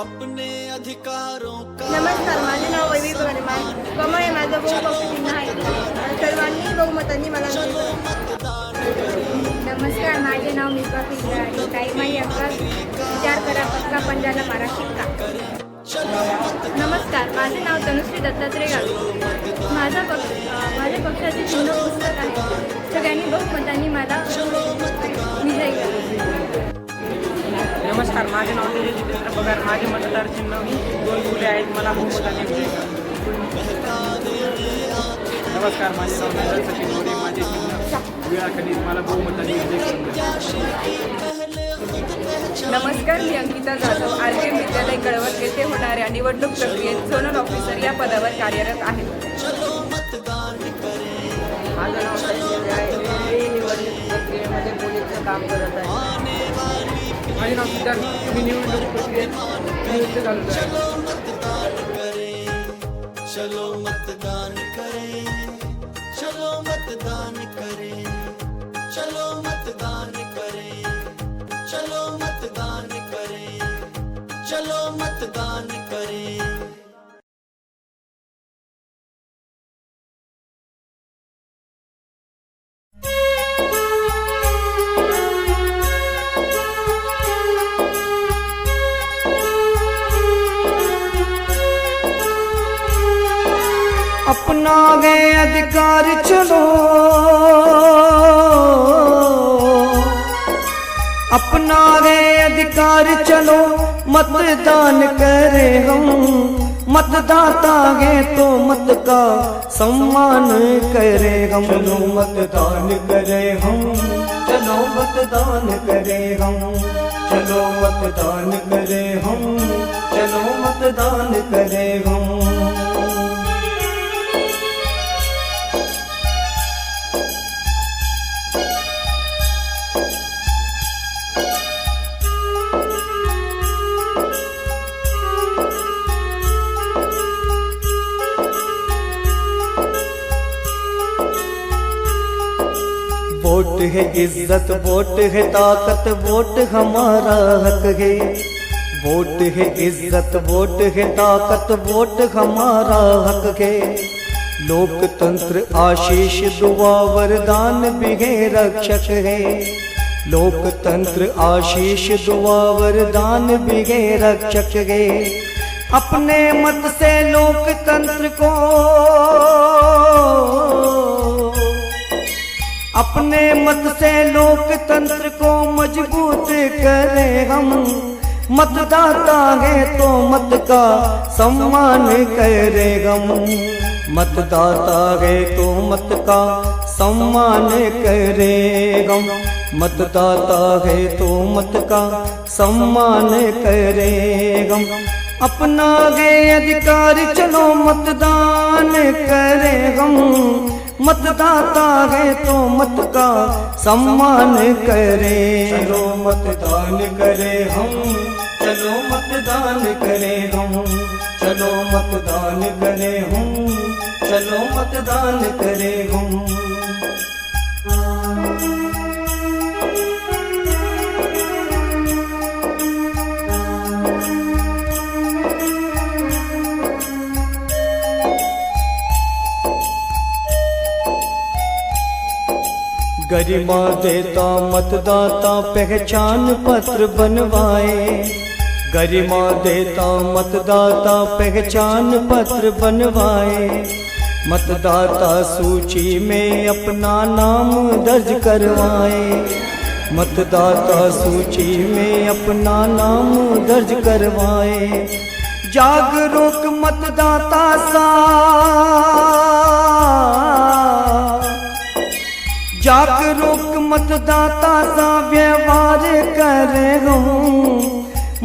अपने अधिकारों का नमस्कार माझे नाव वैवी गणमान कमळ आहे माझं बहुपक्षी चिन्ह आहे. सर्वांनी बहुमतांनी मला नमस्कार माझे नाव मिका फिल्डर आहे. काही माई अक्का विचार करा पक्का पंजाला मारा शिक्का. नमस्कार माझे नाव तनुश्री दत्तात्रय गावे माझा पक्ष माझ्या पक्षाचे चिन्ह पुस्तक आहे. सगळ्यांनी बहुमतांनी मला नमस्कार माझे नाव तेजस जितेंद्र पगार माझे मतदार चिन्ह दोन फुले आहेत मला विजयी करा. नमस्कार माझे नाव नंदन सचिन मोरे माझे चिन्ह विळा खनिज मला बहुमताने. नमस्कार मी अंकिता जाधव आर के विद्यालय कळवण येथे होणाऱ्या निवडणूक प्रक्रियेत झोनल ऑफिसर या पदावर कार्यरत आहे माझं नाव सचिन आहे मी निवडणूक प्रक्रियेमध्ये पोलीसचं काम करत आहे नाव सिद्धार्थ मी निवडणूक प्रक्रियेत नियुक्त झालो आहे चलो मतदान करें, चलो मतदान करें, चलो मतदान करें, चलो मतदान करें, चलो मतदान करें। अपना गे अधिकार चलो। अपना गे अधिकार चलो। मतदान करे हम। मतदाता गे तो मत का सम्मान करे हम। चलो मतदान करे हम। चलो मतदान करे हम। चलो मतदान करे हम। चलो मतदान करे हम। है इज़्ज़त, वोट है ताकत, वोट हमारा हक है। वोट है इज़्ज़त, वोट है ताकत, वोट हमारा हक है। लोकतंत्र आशीष, दुआ, वरदान भी है रक्षक है। लोकतंत्र आशीष, दुआ, वरदान भी है रक्षक है। अपने मत से लोकतंत्र को अपने मत से लोकतंत्र को मज़बूत करें हम। मतदाता है तो मत का सम्मान करें हम। मतदाता है तो मत का सम्मान करें हम। मतदाता है तो मत का सम्मान करें हम। अपना गे अधिकार, चलो मतदान करें हम। मतदाता है तो मत का सम्मान करें। चलो मतदान करें हम, चलो मतदान करें हम, चलो मतदान करें हम, चलो मतदान करें हम। गरिमा देता, मतदाता पहचान पत्र बनवाए। गरिमा देता, मतदाता पहचान पत्र बनवाए। मतदाता सूची में अपना नाम दर्ज करवाए। मतदाता सूची में अपना नाम दर्ज करवाए। जागरूक मतदाता सा जागरूक मतदाता सा व्यवहार करे हम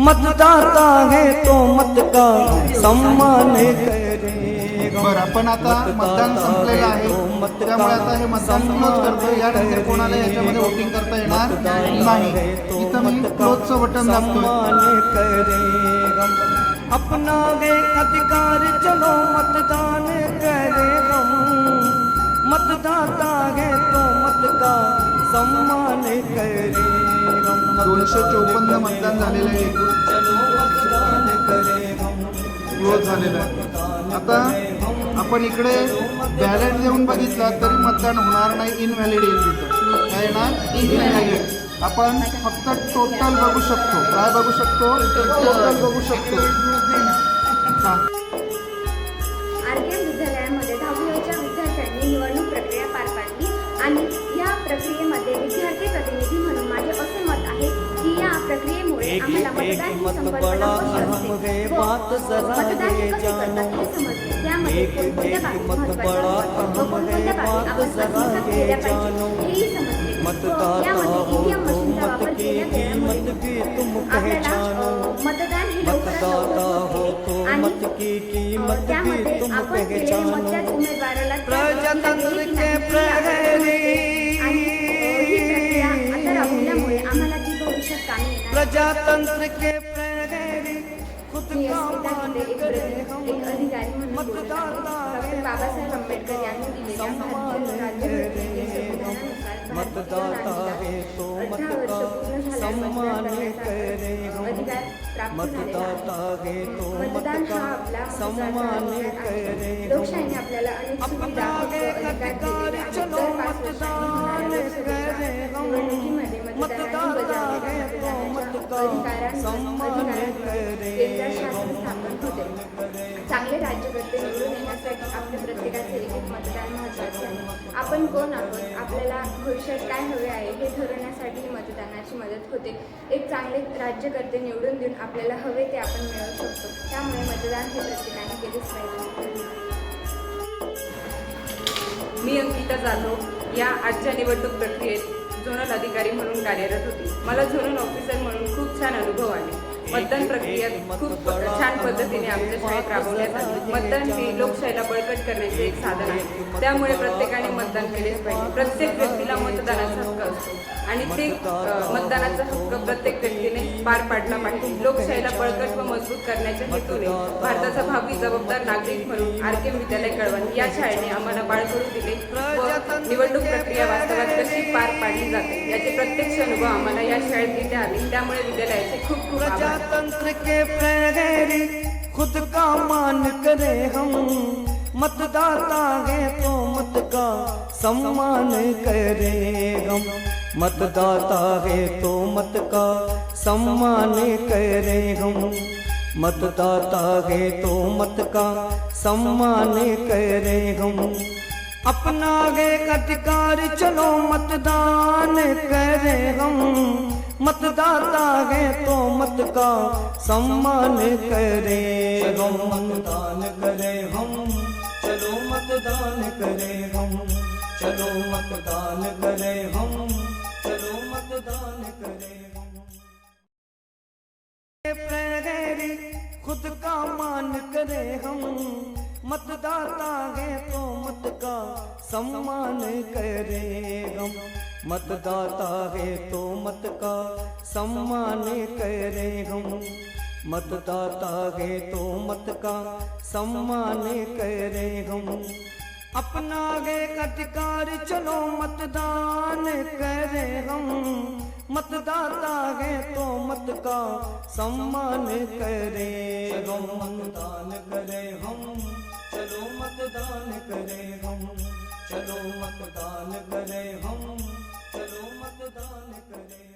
मतदाता है तो मत का सम्मान करे बरं आपण आता मतदान संपलेलं आहे. त्यामुळे आता हे मतदान क्लोज करतो यानंतर कोणाला याच्यामध्ये वोटिंग करता येणार नाही. इथं मी क्लोजचं बटन दाबतोय. सम्मान करे अपना गे अधिकार चलो मतदान करे हम मतदाता है तो मत का सम्मान करे। दोनशे चौपन्न मतदान झालेलं आहे. क्लोज झालेलं आहे. आता आपण इकडे बॅलेट देऊन बघितला तरी मतदान होणार नाही इनव्हॅलिड येईल तिथं. काय येणार? इनव्हॅलिड आपण फक्त टोटल बघू शकतो. काय बघू शकतो? टोटल बघू शकतो. हां. मत बड़ा अहम है. बात जरा ये जानो. एक एक मत बड़ा अहम है बात जरा ये जानो. मत दाता हो तो हो, हो. मत की कीमत भी तुम पहचानो मतदाता हो तो हो. मत की कीमत भी तुम पहचानो प्रजातंत्र के के प्रहरी खुद का मान करे हम. मतदाता यांनी दिलेल्या है तो मत का सम्मान करे हम. मतदाता है तो मत का सम्मान करे. हम हक्क अधिकार चलो मतदान करे हम. निवडणुकीमध्ये अधिकारांवर अधिकारांवर शासन स्थापन होते. चांगले राज्यकर्ते निवडून येण्यासाठी आपल्या प्रत्येकाचे एक एक मतदान महत्त्वाचे आहे. आपण कोण आहोत? आपल्याला भविष्यात काय हवे आहे? हे ठरवण्यासाठी मतदानाची मदत होते. एक चांगले राज्यकर्ते निवडून देऊन आपल्याला हवे ते आपण मिळवू शकतो. त्यामुळे मतदान हे प्रत्येकाने केलेच पाहिजे. मी अंकिता जाधव. या आजच्या निवडणूक प्रक्रियेत झोनल अधिकारी म्हणून कार्यरत होती. मला झोनल ऑफिसर म्हणून खूप छान अनुभव आले. मतदान प्रक्रिया खूप छान पद्धतीने आमच्या शाळेत राबवण्यात आली. मतदान हे लोकशाहीला बळकट करण्याचे एक साधन आहे. त्यामुळे प्रत्येकाने मतदान केलेच पाहिजे. प्रत्येक व्यक्तीला मतदानाचा हक्क असतो. आणि ते मतदानाचा हक्क प्रत्येक व्यक्तीने पार पाडला पाहिजे. लोकशाहीला बळकट व मजबूत करण्याच्या हेतूने भारताचा भावी जबाबदार नागरिक म्हणून आर के विद्यालय कळवण या शाळेने आम्हाला बाळकडू दिले व निवडणूक प्रक्रिया वास्तवात कशी पार पाडली जाते याचे प्रत्यक्ष अनुभव आम्हाला या शाळेत येथे आले. त्यामुळे विद्यालयाचे खूप खूप आभार. प्रजातंत्र के प्रहरी खुद का मान करे हम। मतदाता है तो मत का सम्मान करे हम। मतदाता है तो मत का सम्मान करे हम। मतदाता है तो मत का सम्मान करे हम। अपना एक अधिकार, चलो मतदान करें हम। मतदाता है तो मत का सम्मान करें। हम मतदान करें हम, चलो मतदान करें हम, चलो मतदान करें हम, चलो मतदान करें हम। प्रहरी खुद का मान करे हम, मतदाता है तो मत का सम्मान करे हम। मतदाता है तो मत का सम्मान करे हम। मतदाता है तो मत का सम्मान करे हम। अपना एक अधिकार, चलो मतदान करें हम। मतदाता है तो मत का सम्मान करें हम। मतदान करें हम। चलो मतदान करें हम। चलो मतदान करें हम। दान करे